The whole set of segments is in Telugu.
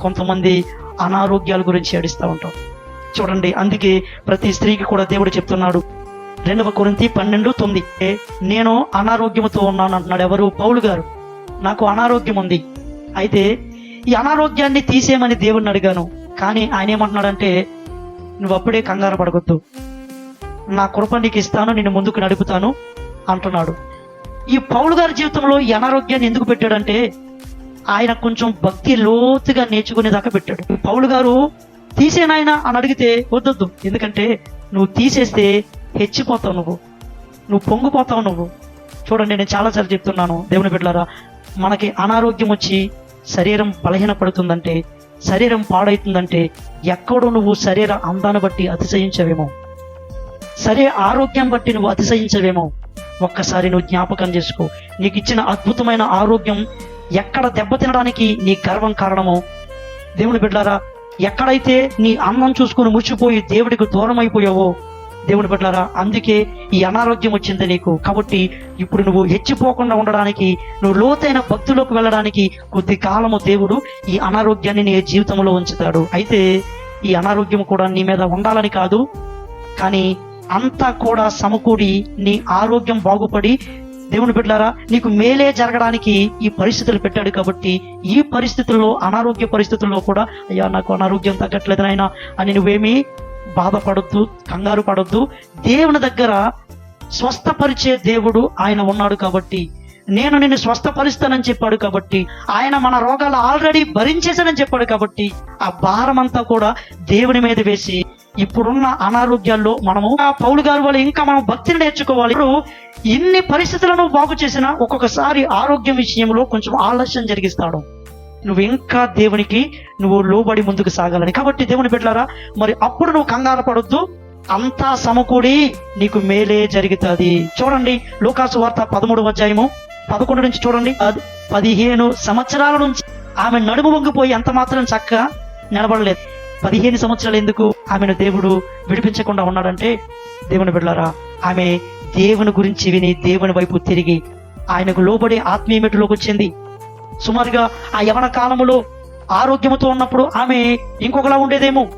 కొంతమంది అనారోగ్యాల గురించి ఏడుస్తూ ఉంటాం. చూడండి అందుకే ప్రతి స్త్రీకి కూడా దేవుడు చెప్తున్నాడు. రెండవ కొరింతి పన్నెండు తొమ్మిది. నేను అనారోగ్యంతో ఉన్నాను అంటున్నాడు ఎవరు? పౌలు గారు. నాకు అనారోగ్యం ఉంది. అయితే ఈ అనారోగ్యాన్ని తీసేయమని దేవుడిని అడిగాను. కానీ ఆయన ఏమంటున్నాడంటే నువ్వు అప్పుడే కంగారు పడగొద్దు నా కృప నీకు ఇస్తాను నేను ముందుకు నడుపుతాను అంటున్నాడు. ఈ పౌలు గారి జీవితంలో ఈ అనారోగ్యాన్ని ఎందుకు పెట్టాడంటే ఆయన కొంచెం భక్తి లోతుగా నేర్చుకునేదాకా పెట్టాడు. పౌలు గారు తీసేనాయన అని అడిగితే వద్దొద్దు. ఎందుకంటే నువ్వు తీసేస్తే హెచ్చిపోతావు నువ్వు. నువ్వు పొంగిపోతావు నువ్వు. చూడండి నేను చాలాసార్లు చెప్తున్నాను దేవుని బిడ్డలారా మనకి అనారోగ్యం వచ్చి శరీరం బలహీనపడుతుందంటే శరీరం పాడవుతుందంటే ఎక్కడో నువ్వు శరీర అందాన్ని బట్టి అతిశయించవేమో. సరే ఆరోగ్యం బట్టి నువ్వు అతిశయించవేమో. ఒక్కసారి నువ్వు జ్ఞాపకం చేసుకో. నీకు ఇచ్చిన అద్భుతమైన ఆరోగ్యం ఎక్కడ దెబ్బతినడానికి నీ గర్వం కారణమో. దేవుని బిడ్డారా ఎక్కడైతే నీ అన్నం చూసుకుని ముచ్చిపోయి దేవుడికి దూరం అయిపోయావో దేవుని బిడ్డారా అందుకే ఈ అనారోగ్యం వచ్చింది నీకు. కాబట్టి ఇప్పుడు నువ్వు హెచ్చిపోకుండా ఉండడానికి నువ్వు లోతైన భక్తులోకి వెళ్ళడానికి కొద్ది కాలము దేవుడు ఈ అనారోగ్యాన్ని నీ జీవితంలో ఉంచుతాడు. అయితే ఈ అనారోగ్యం కూడా నీ మీద ఉండాలని కాదు కానీ అంతా కూడా సమకూడి నీ ఆరోగ్యం బాగుపడి దేవుని బిడ్డారా నీకు మేలే జరగడానికి ఈ పరిస్థితులు పెట్టాడు కాబట్టి ఈ పరిస్థితుల్లో అనారోగ్య పరిస్థితుల్లో కూడా అయ్యా నాకు అనారోగ్యం తగ్గట్లేదు నాయనా అని నువ్వేమీ బాధపడొద్దు కంగారు పడద్దు. దేవుని దగ్గర స్వస్థపరిచే దేవుడు ఆయన ఉన్నాడు కాబట్టి నేను నిన్ను స్వస్థపరుస్తానని చెప్పాడు కాబట్టి ఆయన మన రోగాలు ఆల్రెడీ భరించేశానని చెప్పాడు కాబట్టి ఆ భారం అంతా కూడా దేవుని మీద వేసి ఇప్పుడున్న అనారోగ్యాల్లో మనము ఆ పౌలు గారు వాళ్ళు ఇంకా మనం భక్తిని నేర్చుకోవాలి. ఇప్పుడు ఇన్ని పరిస్థితులను బాగు చేసినా ఒక్కొక్కసారి ఆరోగ్యం విషయంలో కొంచెం ఆలస్యం జరిగిస్తాడు. నువ్వు ఇంకా దేవునికి నువ్వు లోబడి ముందుకు సాగాలని. కాబట్టి దేవుని బిడ్డలారా మరి అప్పుడు నువ్వు కంగారు పడొద్దు. అంతా సమకూడి నీకు మేలే జరుగుతుంది. చూడండి లోకాసు వార్త పదమూడు అధ్యాయము పదకొండు నుంచి చూడండి. పదిహేను సంవత్సరాల నుంచి ఆమె నడుము వంగిపోయి ఎంత మాత్రం చక్కగా నిలబడలేదు. పదిహేను సంవత్సరాలు ఎందుకు ఆమెను దేవుడు విడిపించకుండా ఉన్నాడంటే దేవుని బిడ్డలారా ఆమె దేవుని గురించి విని దేవుని వైపు తిరిగి ఆయనకు లోబడి ఆత్మీయ మెట్టులోకి వచ్చింది. సుమారుగా ఆ యవన కాలములో ఆరోగ్యముతో ఉన్నప్పుడు ఆమె ఇంకొకలా ఉండేదేమో.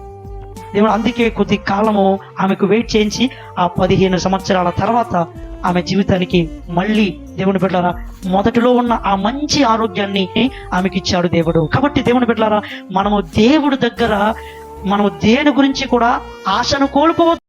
దేవుడు అందుకే కొద్ది కాలము ఆమెకు వెయిట్ చేయించి ఆ పదిహేను సంవత్సరాల తర్వాత ఆమె జీవితానికి మళ్ళీ దేవుని బిడ్డారా మొదటిలో ఉన్న ఆ మంచి ఆరోగ్యాన్ని ఆమెకి ఇచ్చాడు దేవుడు. కాబట్టి దేవుని బిడ్డారా మనము దేవుడి దగ్గర మనము దేని గురించి కూడా ఆశను కోల్పోవద్దు.